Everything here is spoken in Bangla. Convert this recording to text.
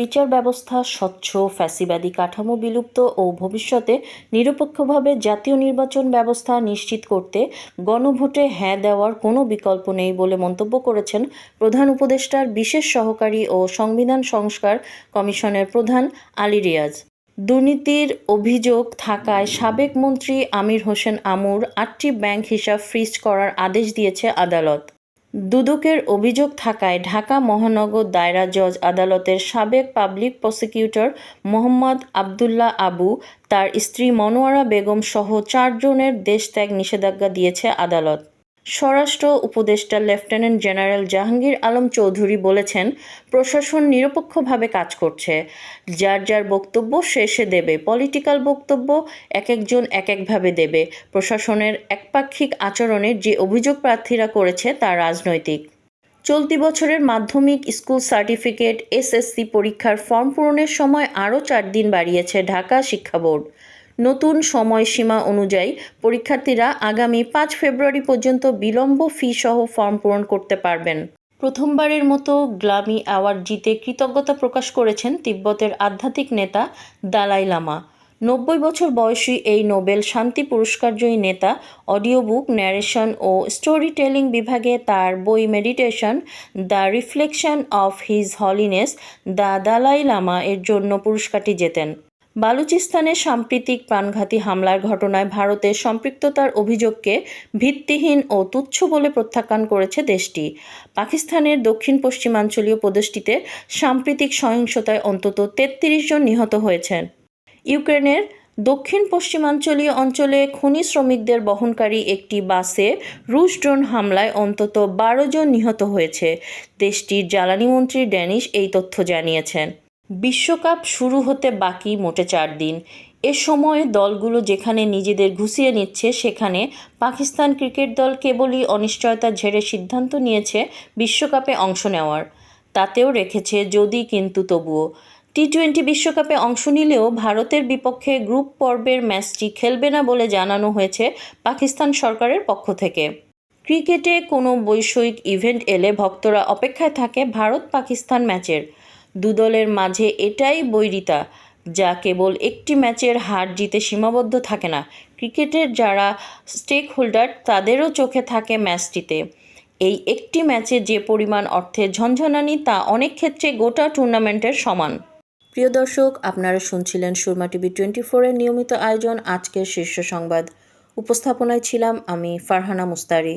বিচার ব্যবস্থা, স্বচ্ছ, ফ্যাসিবাদী কাঠামো বিলুপ্ত ও ভবিষ্যতে নিরপেক্ষভাবে জাতীয় নির্বাচন ব্যবস্থা নিশ্চিত করতে গণভোটে হ্যাঁ দেওয়ার কোনো বিকল্প নেই বলে মন্তব্য করেছেন প্রধান উপদেষ্টার বিশেষ সহকারী ও সংবিধান সংস্কার কমিশনের প্রধান আলী রিয়াজ। দুর্নীতির অভিযোগ থাকায় সাবেক মন্ত্রী আমির হোসেন আমুর আটটি ব্যাংক হিসাব ফ্রিজ করার আদেশ দিয়েছে আদালত। দুদকের অভিযোগ থাকায় ঢাকা মহানগর দায়রা জজ আদালতের সাবেক পাবলিক প্রসিকিউটর মোহাম্মদ আবদুল্লাহ আবু, তার স্ত্রী মনোয়ারা বেগম সহ চারজনের দেশত্যাগ নিষেধাজ্ঞা দিয়েছে আদালত। স্বরাষ্ট্র উপদেষ্টা লেফটেন্যান্ট জেনারেল জাহাঙ্গীর আলম চৌধুরী বলেছেন, প্রশাসন নিরপেক্ষভাবে কাজ করছে। যার যার বক্তব্য শেষে দেবে। পলিটিক্যাল বক্তব্য এক একজন এক একভাবে দেবে। প্রশাসনের একপাক্ষিক আচরণের যে অভিযোগ প্রার্থীরা করেছে তা রাজনৈতিক। চলতি বছরের মাধ্যমিক স্কুল সার্টিফিকেট, এসএসসি পরীক্ষার ফর্ম পূরণের সময় আরও চার দিন বাড়িয়েছে ঢাকা শিক্ষা বোর্ড। নতুন সময়সীমা অনুযায়ী পরীক্ষার্থীরা আগামী পাঁচ ফেব্রুয়ারি পর্যন্ত বিলম্ব ফি সহ ফর্ম পূরণ করতে পারবেন। প্রথমবারের মতো গ্লামি অ্যাওয়ার্ড জিতে কৃতজ্ঞতা প্রকাশ করেছেন তিব্বতের আধ্যাত্মিক নেতা দালাই লামা। নব্বই বছর বয়সী এই নোবেল শান্তি পুরস্কারজয়ী নেতা অডিও বুক ন্যারেশন ও স্টোরি টেলিং বিভাগে তার বই meditation, the reflection of his holiness, the Dalai Lama এর জন্য পুরস্কারটি জেতেন। বালুচিস্তানের সাম্প্রতিক প্রাণঘাতী হামলার ঘটনায় ভারতের সম্পৃক্ততার অভিযোগকে ভিত্তিহীন ও তুচ্ছ বলে প্রত্যাখ্যান করেছে দেশটি। পাকিস্তানের দক্ষিণ পশ্চিমাঞ্চলীয় প্রদেশটিতে সাম্প্রতিক সহিংসতায় অন্তত তেত্রিশ জন নিহত হয়েছেন। ইউক্রেনের দক্ষিণ পশ্চিমাঞ্চলীয় অঞ্চলে খনি শ্রমিকদের বহনকারী একটি বাসে রুশ ড্রোন হামলায় অন্তত বারো জন নিহত হয়েছে। দেশটির জ্বালানি মন্ত্রী ড্যানিশ এই তথ্য জানিয়েছেন। বিশ্বকাপ শুরু হতে বাকি মোটে চার দিন। এ সময় দলগুলো যেখানে নিজেদের ঘুষিয়ে নিচ্ছে, সেখানে পাকিস্তান ক্রিকেট দল কেবলই অনিশ্চয়তা ঝেড়ে সিদ্ধান্ত নিয়েছে বিশ্বকাপে অংশ নেওয়ার। তাতেও রেখেছে যদি কিন্তু তবুও। টি টোয়েন্টি বিশ্বকাপে অংশ নিলেও ভারতের বিপক্ষে গ্রুপ পর্বের ম্যাচটি খেলবে না বলে জানানো হয়েছে পাকিস্তান সরকারের পক্ষ থেকে। ক্রিকেটে কোনো বৈষয়িক ইভেন্ট এলে ভক্তরা অপেক্ষায় থাকে ভারত পাকিস্তান ম্যাচের। দুদলের মাঝে এটাই বৈরিতা, যা কেবল একটি ম্যাচের হার জিতে সীমাবদ্ধ থাকে না। ক্রিকেটের যারা স্টেক হোল্ডার তাদেরও চোখে থাকে ম্যাচটিতে। এই একটি ম্যাচে যে পরিমাণ অর্থে ঝনঝনানি, তা অনেক ক্ষেত্রে গোটা টুর্নামেন্টের সমান। প্রিয় দর্শক, আপনারা শুনছিলেন সুরমা টিভি টোয়েন্টি ফোরের নিয়মিত আয়োজন, আজকের শীর্ষ সংবাদ। উপস্থাপনায় ছিলাম আমি ফারহানা মুস্তারি।